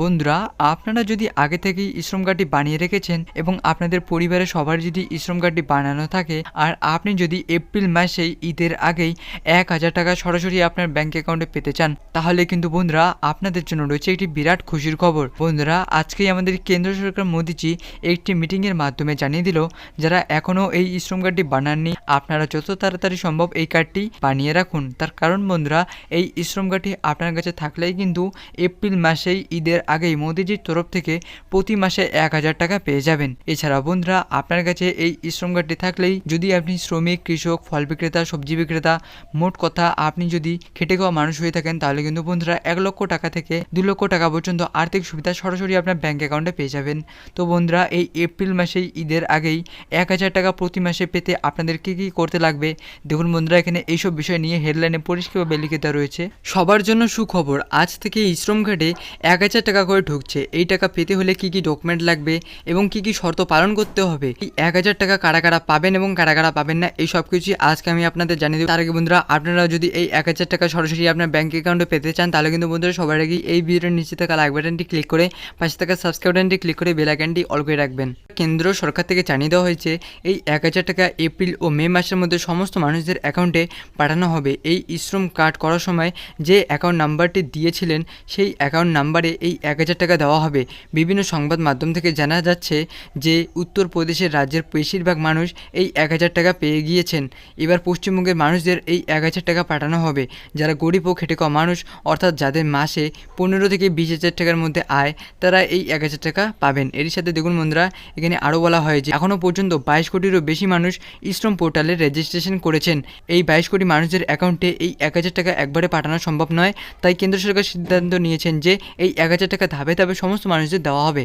বন্ধুরা, আপনারা যদি আগে থেকেই শ্রম কার্ডটি বানিয়ে রেখেছেন এবং আপনাদের পরিবারের সবার যদি শ্রম কার্ডটি বানানো থাকে, আর আপনি যদি এপ্রিল মাসেই ঈদের আগেই এক হাজার টাকা সরাসরি আপনার ব্যাংক অ্যাকাউন্টে পেতে চান, তাহলে কিন্তু বন্ধুরা, আপনাদের জন্য রয়েছে একটি বিরাট খুশির খবর। বন্ধুরা, আজকেই আমাদের কেন্দ্র সরকার মোদিজি একটি মিটিংয়ের মাধ্যমে জানিয়ে দিল, যারা এখনও এই শ্রম কার্ডটি বানাননি, আপনারা যত তাড়াতাড়ি সম্ভব এই কার্ডটি বানিয়ে রাখুন। তার কারণ বন্ধুরা, এই শ্রম কার্ডটি আপনার কাছে থাকলেই কিন্তু এপ্রিল মাসেই ঈদের আগেই মোদিজির তরফ থেকে প্রতি মাসে এক হাজার টাকা পেয়ে যাবেন। এছাড়া বন্ধুরা, আপনার কাছে এই শ্রম কার্ডটি থাকলেই যদি আপনি শ্রমিক, কৃষক, ফল বিক্রেতা, সবজি বিক্রেতা, মোট কথা আপনি যদি খেটে খাওয়া মানুষ হয়ে থাকেন, তাহলে কিন্তু বন্ধুরা এক লক্ষ টাকা থেকে দু লক্ষ টাকা পর্যন্ত আর্থিক সুবিধা সরাসরি আপনার ব্যাংক অ্যাকাউন্টে পেয়ে যাবেন। তো বন্ধুরা, এই এপ্রিল মাসেই, ঈদের আগেই এক হাজার টাকা প্রতি মাসে পেতে আপনাদের কী কী করতে লাগবে? দেখুন বন্ধুরা, এখানে এইসব বিষয় নিয়ে হেডলাইনে পরিষ্কারভাবে লিখিত রয়েছে। সবার জন্য সুখবর, আজ থেকে শ্রম কার্ডে এক হাজার টাকা করে ঢুকছে। এই টাকা পেতে হলে কি কি ডকুমেন্ট লাগবে এবং কি কি শর্ত পালন করতে হবে? এই এক হাজার টাকা কারা কারা পাবেন এবং কারা কারা পাবেন না, এই সব কিছুই আজকে আমি আপনাদের জানিয়ে দেবো। তার আগে বন্ধুরা, আপনারা যদি এই এক হাজার টাকা সরাসরি আপনার ব্যাঙ্ক অ্যাকাউন্টে পেতে চান, তাহলে কিন্তু বন্ধুরা সবার আগে এই ভিডিওর নিচে থাকা লাইক বাটনটি ক্লিক করে, পাশে থাকা সাবস্ক্রাইব বাটনটি ক্লিক করে বেল আইকনটি অল করে রাখবেন। কেন্দ্র সরকার থেকে জানিয়ে দেওয়া হয়েছে, এই এক হাজার টাকা এপ্রিল ও মে মাসের মধ্যে সমস্ত মানুষদের অ্যাকাউন্টে পাঠানো হবে। এই শ্রম কার্ড করার সময় যে অ্যাকাউন্ট নাম্বারটি দিয়েছিলেন, সেই অ্যাকাউন্ট নাম্বারে এই এক হাজার টাকা দেওয়া হবে। বিভিন্ন সংবাদ মাধ্যম থেকে জানা যাচ্ছে যে, উত্তরপ্রদেশের রাজ্যের বেশিরভাগ মানুষ এই এক হাজার টাকা পেয়ে গিয়েছেন। এবার পশ্চিমবঙ্গের মানুষদের এই এক হাজার টাকা পাঠানো হবে। যারা গরিব ও খেটে খাওয়া মানুষ, অর্থাৎ যাদের মাসে পনেরো থেকে বিশ হাজার টাকার মধ্যে আয়, তারা এই এক হাজার টাকা পাবেন। এরই সাথে দেখুন বন্ধুরা, এখানে আরও বলা হয় যে এখনও পর্যন্ত বাইশ কোটিরও বেশি মানুষ ইশ্রম পোর্টালে রেজিস্ট্রেশন করেছেন। এই বাইশ কোটি মানুষদের অ্যাকাউন্টে এই এক হাজার টাকা একবারে পাঠানো সম্ভব নয়। তাই কেন্দ্র সরকার সিদ্ধান্ত নিয়েছেন যে, এই এক হাজার টাকা ধাপে ধাপে সমস্ত মানুষদের দেওয়া হবে।